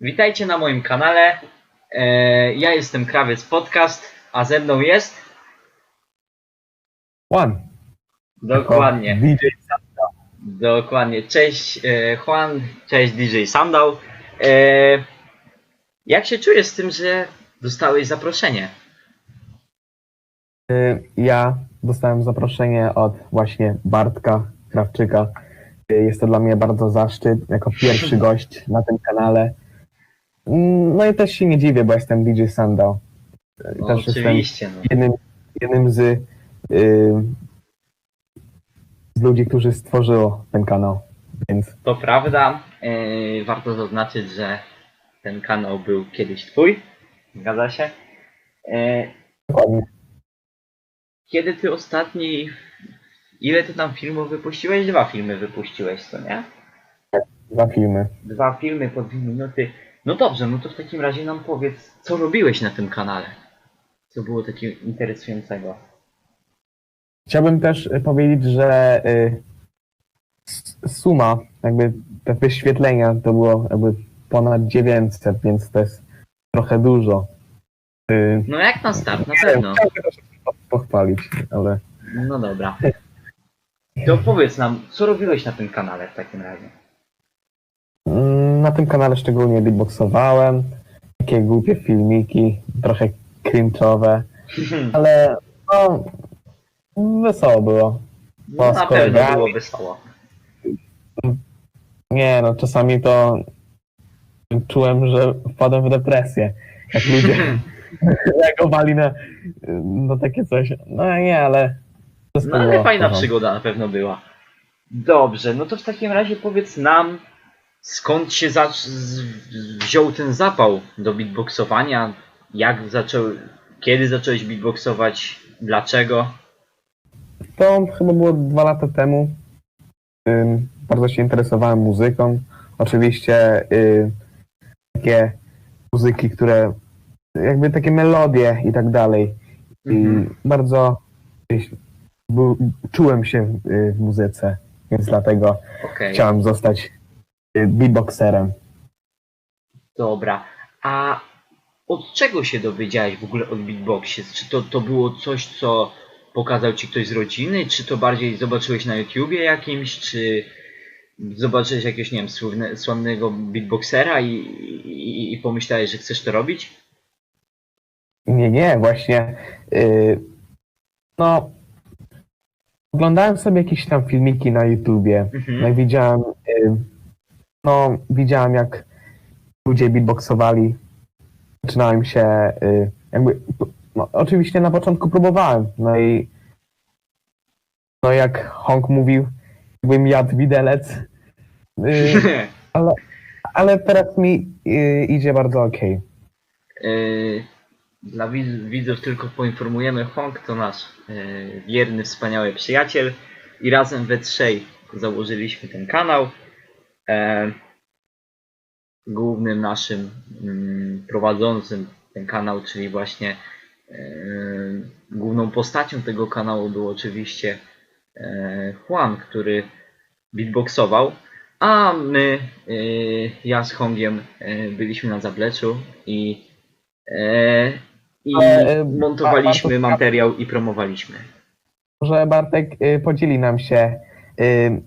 Witajcie na moim kanale. E, ja jestem Krawiec Podcast, a ze mną jest Juan. dokładnie, DJ dokładnie. Cześć e, Juan, cześć DJ Sandał. E, jak się czujesz z tym, że dostałeś zaproszenie? Ja dostałem zaproszenie od właśnie Bartka Krawczyka. Jest to dla mnie bardzo zaszczyt, jako pierwszy gość na tym kanale. No i też się nie dziwię, bo jestem DJ Sandał. Y, No, Też jestem oczywiście. No. jednym, jednym z, y, z ludzi, którzy stworzyło ten kanał. Więc To prawda. E, warto zaznaczyć, że ten kanał był kiedyś twój. Zgadza się? E, dokładnie. Kiedy ty ostatni. Ile ty tam filmów wypuściłeś? Dwa filmy wypuściłeś, co nie? Dwa filmy. Dwa filmy po dwie minuty. No dobrze, no to w takim razie nam powiedz, co robiłeś na tym kanale? Co było takiego interesującego? Chciałbym też y, powiedzieć, że y, s- suma, jakby te wyświetlenia to było jakby ponad 900, więc to jest trochę dużo. Y, No jak na start, na pewno. Chciałbym pochwalić, ale No dobra. To powiedz nam, co robiłeś na tym kanale w takim razie? Na tym kanale szczególnie beatboxowałem, takie głupie filmiki, trochę cringe'owe, ale no, wesoło było. No, na pewno było wesoło. Nie no, czasami to czułem, że wpadłem w depresję. Jak ludzie reagowali na, na takie coś. No nie, ale No ale fajna przygoda na pewno była. Dobrze, no to w takim razie powiedz nam, skąd się wziął ten zapał do beatboxowania? Jak zaczął, kiedy zacząłeś beatboxować? Dlaczego? To chyba było dwa lata temu. Ym, bardzo się interesowałem muzyką. Oczywiście y, takie muzyki, które jakby takie melodie i tak dalej. I Mhm. bardzo był, czułem się y, w muzyce, więc dlatego Okej, chciałem zostać beatboxerem. dobra. A od czego się dowiedziałeś w ogóle o beatboxie? Czy to, to było coś, co pokazał ci ktoś z rodziny? Czy to bardziej zobaczyłeś na YouTubie jakimś? Czy zobaczyłeś jakiegoś, nie wiem, sławne, sławnego beatboxera i, i, i pomyślałeś, że chcesz to robić? Nie, nie, właśnie. y, no, oglądałem sobie jakieś tam filmiki na YouTubie. Mhm. No i widziałem, y, no, widziałem jak ludzie beatboxowali. Zaczynałem się, y, jakby, no, oczywiście na początku próbowałem. No i, no jak Honk mówił, jakbym jadł widelec. Y, ale, ale teraz mi y, idzie bardzo okej. Yy, Dla widz- widzów tylko poinformujemy, Hong to nasz yy, wierny, wspaniały przyjaciel i razem we trzej założyliśmy ten kanał. E, Głównym naszym mm, prowadzącym ten kanał, czyli właśnie e, główną postacią tego kanału był oczywiście e, Juan, który beatboxował, a my, ja z Hongiem byliśmy na zapleczu i I montowaliśmy materiał i promowaliśmy. Może Bartek podzieli nam się,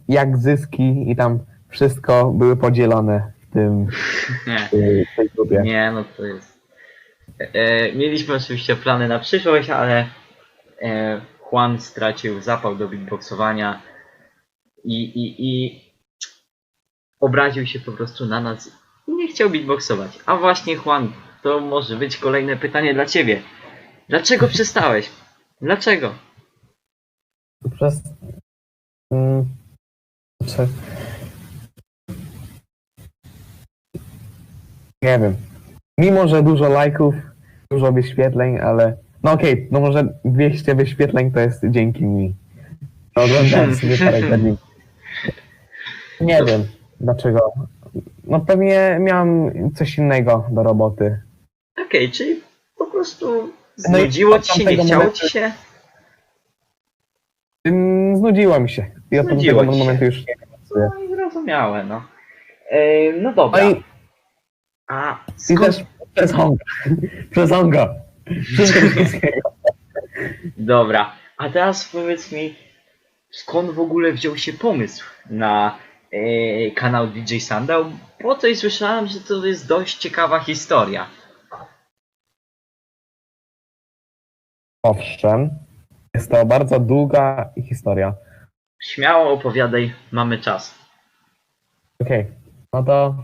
jak zyski i tam wszystko były podzielone w tym Nie, w tej grupie. nie no to jest. E, mieliśmy oczywiście plany na przyszłość, ale e, Juan stracił zapał do beatboxowania i, i, i obraził się po prostu na nas i nie chciał beatboxować. A właśnie Juan, to może być kolejne pytanie dla ciebie. Dlaczego przestałeś? Dlaczego? Przez. Mm, czy... Nie wiem. Mimo, że dużo lajków, dużo wyświetleń, ale. No okej, no może 200 wyświetleń to jest dzięki mi. No, oglądałem sobie parę godzin. Nie wiem dlaczego. No pewnie miałem coś innego do roboty. Okej, czyli po prostu No znudziło od ci się, nie chciało momentu- ci się? Znudziło mi się. I od Znudziło tego momentu już nie pracuję. No i zrozumiałe, no. No dobra. No i A I skąd... też przez Honga. Przez Honga. Dobra, a teraz powiedz mi, skąd w ogóle wziął się pomysł na e, kanał DJ Sandał? Bo coś słyszałem, że to jest dość ciekawa historia. Owszem, jest to bardzo długa historia. Śmiało opowiadaj, mamy czas. Okej, no to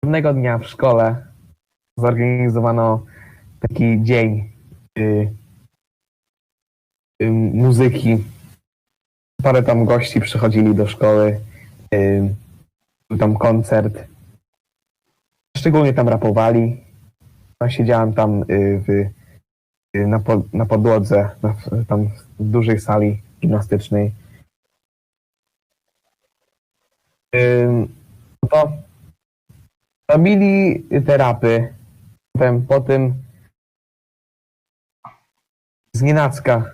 pewnego dnia w szkole zorganizowano taki dzień y, y, muzyki. Parę tam gości przychodzili do szkoły. Y, był tam koncert. Szczególnie tam rapowali. Ja siedziałem tam w, na, po, na podłodze, na, tam w dużej sali gimnastycznej. No to robili te rapy. Potem, potem z nienacka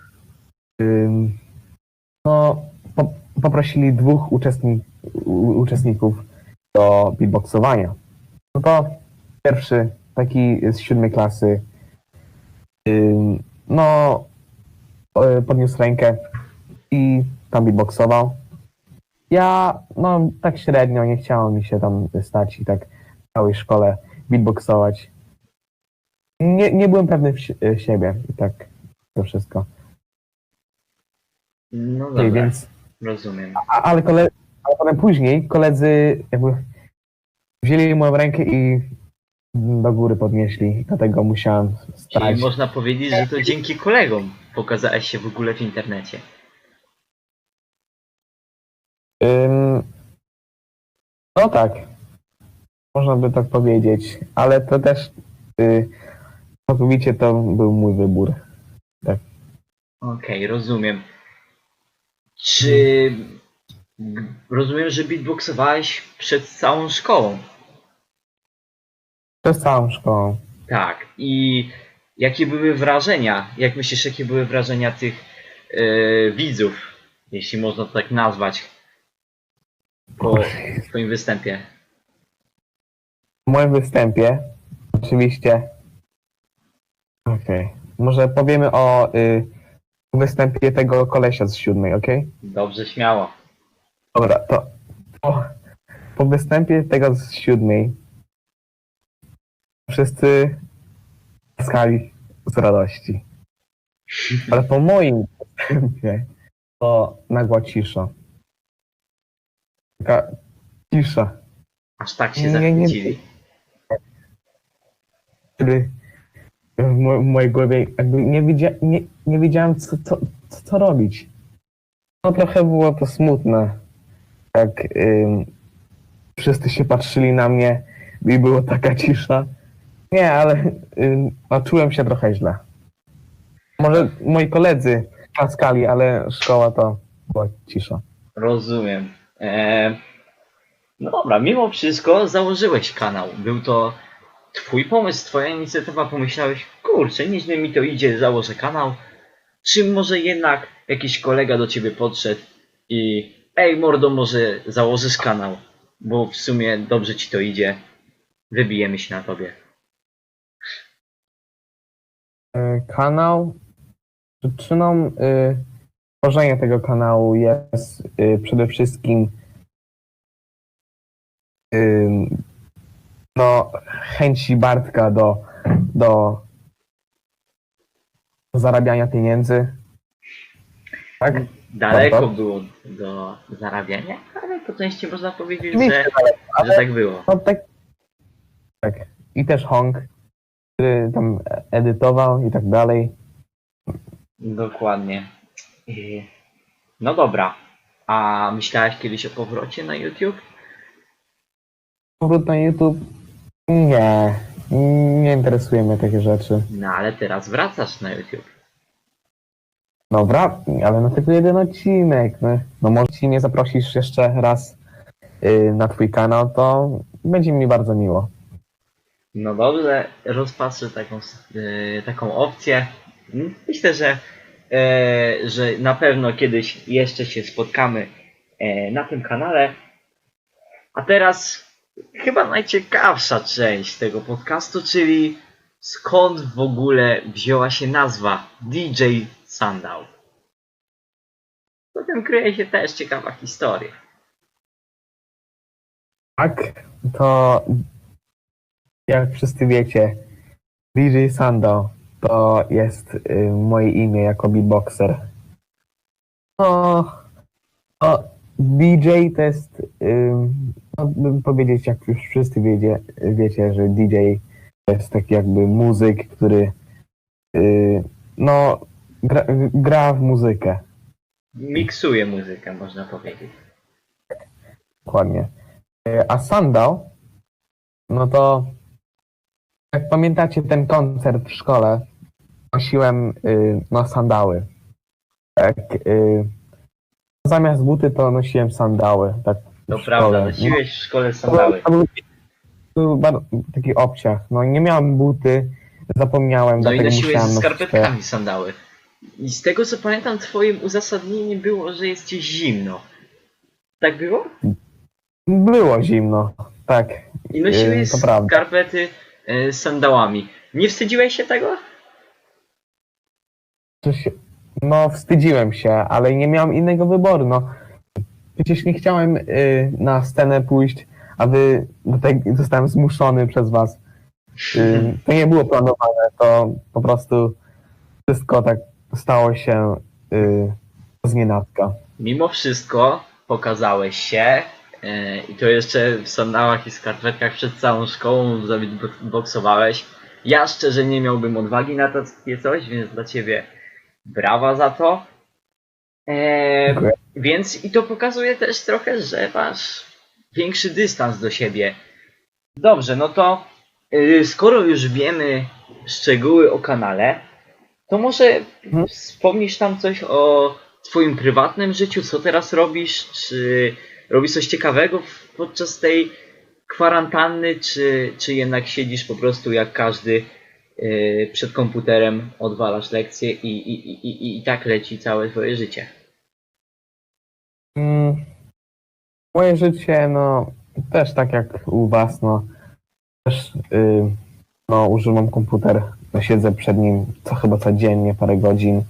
no, po, poprosili dwóch u, uczestników do beatboxowania. No to pierwszy, taki z siódmej klasy, no podniósł rękę i tam beatboxował. Ja, no, tak średnio, nie chciało mi się tam stać i tak całej szkole beatboxować. Nie, nie byłem pewny w e, siebie i tak to wszystko. No dobra, więc, rozumiem. a, ale, ale potem później koledzy jakby wzięli moją rękę i do góry podnieśli, dlatego musiałem Czyli stać. można powiedzieć, że to dzięki kolegom pokazałeś się w ogóle w internecie. Ym, no tak, można by tak powiedzieć, ale to też y, całkowicie to był mój wybór. Okej, rozumiem. Czy... g- Rozumiem, że beatboxowałeś przed całą szkołą. Przez całą szkołą. Tak. I jakie były wrażenia? Jak myślisz, jakie były wrażenia tych e, widzów, jeśli można to tak nazwać, po twoim występie? W moim występie oczywiście okej, może powiemy o y, występie tego kolesia z siódmej, okej? Dobrze, śmiało. Dobra, to po, po występie tego z siódmej wszyscy skali z radości. Ale po moim występie to nagła cisza. Taka cisza, Aż tak się Nie, nie, nie. zachwycili. Który w, mo- w mojej głowie jakby nie, widzia, nie, nie wiedziałem co, co, co, co robić. No trochę było to smutne. Ym, wszyscy się patrzyli na mnie i było taka cisza. Nie, ale ym, no, czułem się trochę źle. Może moi koledzy klaskali, ale szkoła to była cisza. Rozumiem. E, no dobra, mimo wszystko założyłeś kanał. Był to twój pomysł, twoja inicjatywa. Pomyślałeś, kurczę, nieźle mi to idzie, założę kanał. Czy może jednak jakiś kolega do ciebie podszedł i ej mordo, może założysz kanał, bo w sumie dobrze ci to idzie. Wybijemy się na tobie. E, kanał. Przyczyną y, tworzenia tego kanału jest y, przede wszystkim y, no, chęci Bartka do, do zarabiania pieniędzy. Tak? Daleko Dobra. było do zarabiania, ale po części można powiedzieć, Oczywiście, że, że tak było. No, tak, tak. I też Hong, który tam edytował i tak dalej. Dokładnie. No dobra. A myślałeś kiedyś o powrocie na YouTube? Powrót na YouTube? Nie. Nie interesuje mnie takie rzeczy. No ale teraz wracasz na YouTube. Dobra, ale na tylko jeden odcinek. No, no może ci mnie zaprosisz jeszcze raz y, na twój kanał, to będzie mi bardzo miło. No dobrze, rozpatrzę taką, e, taką opcję. Myślę, że, e, że na pewno kiedyś jeszcze się spotkamy e, na tym kanale. A teraz chyba najciekawsza część tego podcastu, czyli skąd w ogóle wzięła się nazwa DJ Sundown. Potem kryje się też ciekawa historia. Tak, to jak wszyscy wiecie, DJ Sando to jest y, moje imię jako beatboxer. No, no DJ to jest, y, no, bym powiedzieć, jak już wszyscy wiecie, wiecie, że DJ jest taki jakby muzyk, który y, no, gra, gra w muzykę. Miksuje muzykę, można powiedzieć. Dokładnie. E, A Sandał, no to jak pamiętacie ten koncert w szkole, nosiłem y, no, sandały. Tak, y, zamiast buty to nosiłem sandały. Tak, To prawda, nosiłeś w szkole No, sandały. to był, to był bardzo, taki obciach. No nie miałem buty, zapomniałem, No i nosiłeś z skarpetkami sandały. I z tego co pamiętam, twoim uzasadnieniem było, że jest ci zimno. Tak było? Było zimno, tak. I nosiłeś Yy, to skarpety y, z sandałami. Nie wstydziłeś się tego? Coś, no, wstydziłem się, ale nie miałem innego wyboru. No, przecież nie chciałem y, na scenę pójść, a wy do tego zostałem zmuszony przez was. Y, to nie było planowane, to po prostu wszystko tak stało się y, z nienacka. Mimo wszystko pokazałeś się y, i to jeszcze w sandałach i skarpetkach przed całą szkołą boksowałeś. Ja szczerze nie miałbym odwagi na takie coś, więc dla ciebie brawa za to. E, Dziękuję. więc i to pokazuje też trochę, że masz większy dystans do siebie. Dobrze, no to y, skoro już wiemy szczegóły o kanale, to może Mhm. wspomnisz tam coś o twoim prywatnym życiu, co teraz robisz, czy robisz coś ciekawego podczas tej kwarantanny, czy, czy jednak siedzisz po prostu jak każdy przed komputerem, odwalasz lekcje i, i, i, i, tak leci całe twoje życie. Mm, moje życie, no, też tak jak u was, no, też y, no, używam komputer, no, siedzę przed nim co chyba codziennie, parę godzin,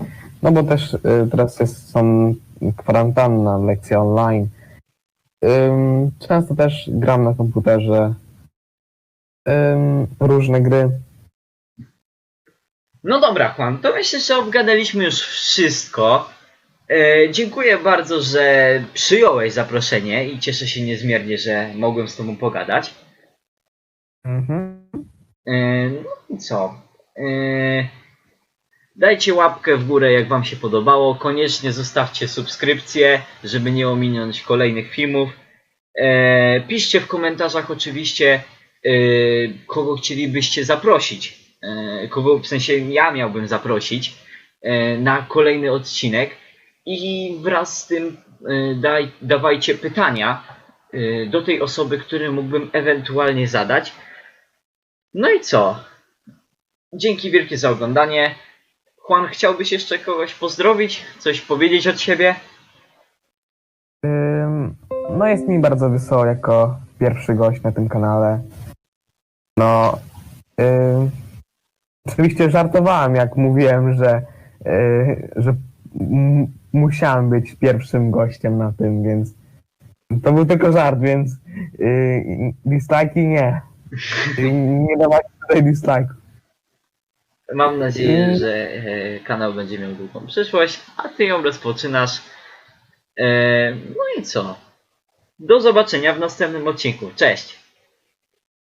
no bo też y, teraz jest, są kwarantanna, lekcje online. Ym, często też gram na komputerze różne gry. No dobra, Juan, to myślę, że obgadaliśmy już wszystko. E, dziękuję bardzo, że przyjąłeś zaproszenie i cieszę się niezmiernie, że mogłem z Tobą pogadać. Mhm. E, no i co? E, dajcie łapkę w górę, jak Wam się podobało. Koniecznie zostawcie subskrypcję, żeby nie ominąć kolejnych filmów. E, piszcie w komentarzach oczywiście, e, kogo chcielibyście zaprosić. E, kogo w sensie ja miałbym zaprosić e, na kolejny odcinek. I wraz z tym e, daj, dawajcie pytania do tej osoby, które mógłbym ewentualnie zadać. No i co? Dzięki wielkie za oglądanie. Juan, chciałbyś jeszcze kogoś pozdrowić? Coś powiedzieć od siebie? No jest mi bardzo wesoło jako pierwszy gość na tym kanale. No, ym, oczywiście żartowałem, jak mówiłem, że, y, że m- musiałem być pierwszym gościem na tym, więc to był tylko żart, więc y, dislike'i nie. Nie dawajcie tutaj dislike'u. Mam nadzieję, Mm. że e, kanał będzie miał długą przyszłość, a ty ją rozpoczynasz. E, no i co? Do zobaczenia w następnym odcinku. Cześć!